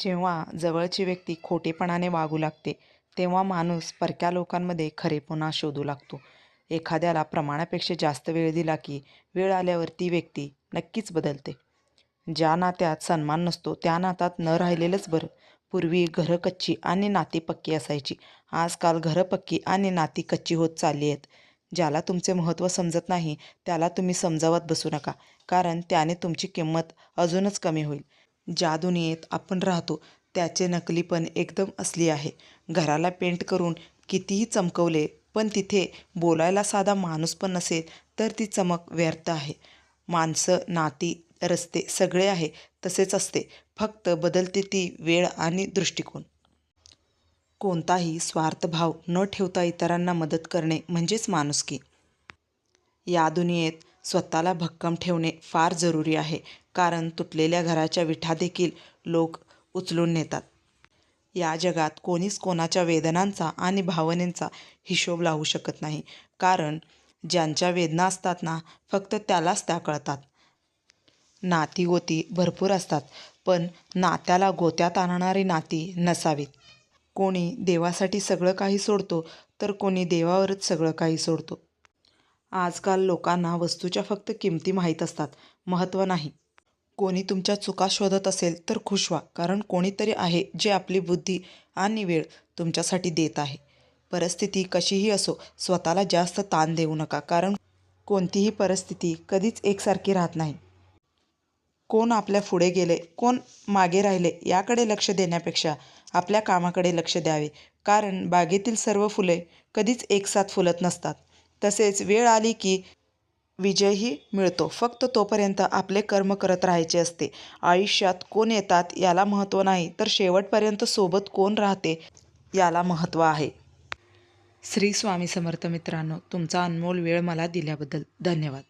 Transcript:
जेव्हा जवळची व्यक्ती खोटेपणाने वागू लागते तेव्हा माणूस परक्या लोकांमध्ये खरेपणा शोधू लागतो. एखाद्याला प्रमाणापेक्षा जास्त वेळ दिला की वेळ आल्यावर ती व्यक्ती नक्कीच बदलते. ज्या नात्यात सन्मान नसतो त्या नात्यात न राहिलेलंच बरं. पूर्वी घरं कच्ची आणि नाती पक्की असायची. आजकाल घरं पक्की आणि नाती कच्ची होत चालली आहेत. ज्याला तुमचे महत्त्व समजत नाही त्याला तुम्ही समजावत बसू नका कारण त्याने तुमची किंमत अजूनच कमी होईल. ज्या दुनियेत आपण राहतो त्याचे नकलीपण एकदम असली आहे. घराला पेंट करून कितीही चमकवले पण तिथे बोलायला साधा माणूस पण नसेल तर ती चमक व्यर्थ आहे. माणसं नाती रस्ते सगळे आहे तसेच असते. फक्त बदलते ती वेळ आणि दृष्टिकोन. कोणताही स्वार्थभाव न ठेवता इतरांना मदत करणे म्हणजेच माणुसकी. या दुनियेत स्वतःला भक्कम ठेवणे फार जरुरी आहे. कारण तुटलेल्या घराच्या विठा देखील लोक उचलून नेतात. या जगात कोणीच कोणाच्या वेदनांचा आणि भावनेचा हिशोब लावू शकत नाही. कारण ज्यांच्या वेदना असतात ना फक्त त्यालाच त्या कळतात. नाती गोती भरपूर असतात पण नात्याला गोत्यात आणणारी नाती नसावीत. कोणी देवासाठी सगळं काही सोडतो तर कोणी देवावरच सगळं काही सोडतो. आजकाल लोकांना वस्तूच्या फक्त किमती माहीत असतात महत्त्व नाही. कोणी तुमच्या चुका शोधत असेल तर खुश व्हा कारण कोणीतरी आहे जे आपली बुद्धी आणि वेळ तुमच्यासाठी देत आहे. परिस्थिती कशीही असो स्वतःला जास्त ताण देऊ नका कारण कोणतीही परिस्थिती कधीच एकसारखी राहत नाही. कोण आपल्या पुढे गेले कोण मागे राहिले याकडे लक्ष देण्यापेक्षा आपल्या कामाकडे लक्ष द्यावे कारण बागेतील सर्व फुले कधीच एकसाथ फुलत नसतात. तसेच वेळ आली की विजयही मिळतो. फक्त तोपर्यंत आपले कर्म करत राहायचे असते. आयुष्यात कोण येतात याला महत्त्व नाही तर शेवटपर्यंत सोबत कोण राहते याला महत्त्व आहे. श्री स्वामी समर्थ मित्रांनो तुमचा अनमोल वेळ मला दिल्याबद्दल धन्यवाद.